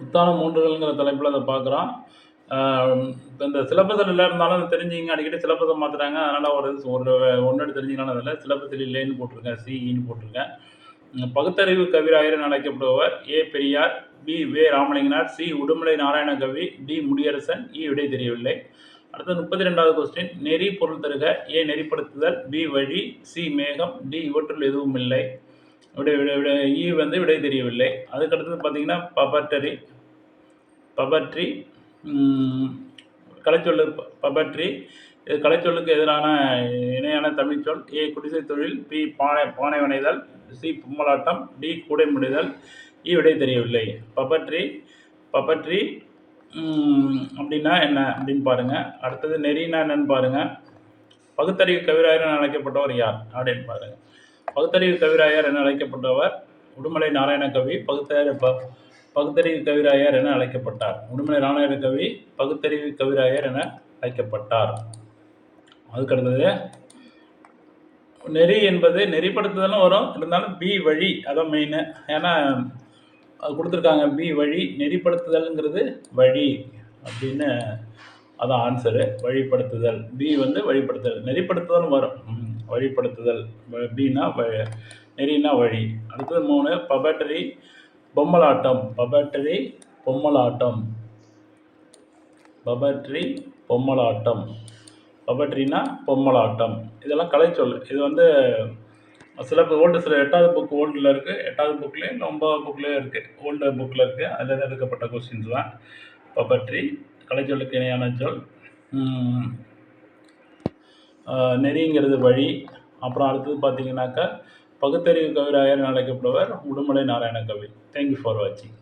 முத்தான மூன்றுகள்ங்கிற தலைப்பில் அதை பார்க்குறோம். இப்போ இந்த சிலபஸில் இல்லை இருந்தாலும் தெரிஞ்சுங்க. அடிக்கடி சிலபஸை மாற்றுறாங்க அதனால் ஒரு ஒரு ஒன்று எடுத்து தெரிஞ்சுக்கலாம் அதில் சிலப்பத்தில் இல்லைன்னு போட்டிருக்கேன் சிஇன்னு போட்டிருக்கேன் பகுத்தறிவு கவிராயர் அழைக்கப்படுபவர் A Periyar B way Ramalinganar C Udumalai Narayanakavi D Mudiyarasan இ விடை தெரியவில்லை. அடுத்து முப்பத்தி ரெண்டாவது கொஸ்டின் நெறி பொருள் தருக ஏ நெறிப்படுத்துதல் பி வழி சி மேகம் டி இவற்றுள் எதுவும் இல்லை. விடை விடை விடை இ வந்து விடை தெரியவில்லை. அதுக்கடுத்தது பார்த்தீங்கன்னா பபட்டரி பபட்ரி கலைச்சொல்லு பபட்ரி இது கலைச்சொல்லுக்கு எதிரான இணையான தமிழ்ச்சொல் ஏ குடிசை தொழில் பி பானை பானை வனைதல் சி பொம்மலாட்டம் டி கூடை முடிதல் இ விடை தெரியவில்லை. பபட்ரி பபட்ரி அப்படின்னா என்ன அப்படின்னு பாருங்கள் அடுத்தது நெறினா என்னன்னு பாருங்கள் பகுத்தறிவு கவிராயர் அழைக்கப்பட்டவர் யார் அப்படின்னு பாருங்கள் பகுத்தறிவு கவிராயர் என அழைக்கப்பட்டவர் உடுமலை நாராயணகவி பகுத்தறிவு ப பகுத்தறிவு கவிராயர் என அழைக்கப்பட்டார். உடுமலை நாராயணகவி பகுத்தறிவு கவிராயர் என அழைக்கப்பட்டார். அதுக்கடுத்தது நெறி என்பது நெறிப்படுத்துதலும் வரும் இருந்தாலும் பி வழி அதான் மெயின் ஏன்னா அது கொடுத்துருக்காங்க பி வழி நெறிப்படுத்துதல்ங்கிறது வழி அப்படின்னு அதான் ஆன்சரு வழிப்படுத்துதல். பி வந்து வழிப்படுத்துதல். நெறிப்படுத்துதலும் வரும். வழிப்படுத்துதல் பீனா வ நெறினா வழி. அடுத்தது மூணு பபட்டரி பொம்மலாட்டம். பபட்டரி பொம்மலாட்டம். பபட்ரி பொம்மலாட்டம். பபட்ரினா பொம்மலாட்டம். இதெல்லாம் கலைச்சொல் இது வந்து சில ஓல்டு சில எட்டாவது புக் ஓல்டில் இருக்குது எட்டாவது புக்லேயும் ஒன்பதாவது புக்லேயும் இருக்குது ஓல்டு புக்கில் இருக்குது அதில் எடுக்கப்பட்ட கொஸ்டின்ஸ் தான். பபட்ரி கலைச்சொல்லுக்கு இணையான சொல். நெறிங்கிறது வழி. அப்புறம் அடுத்தது பார்த்தீங்கன்னாக்கா பகுத்தறிவு கவிராயர் அழைக்கப்படுவர் Udumalai Narayana Kavi thank you for வாட்சிங்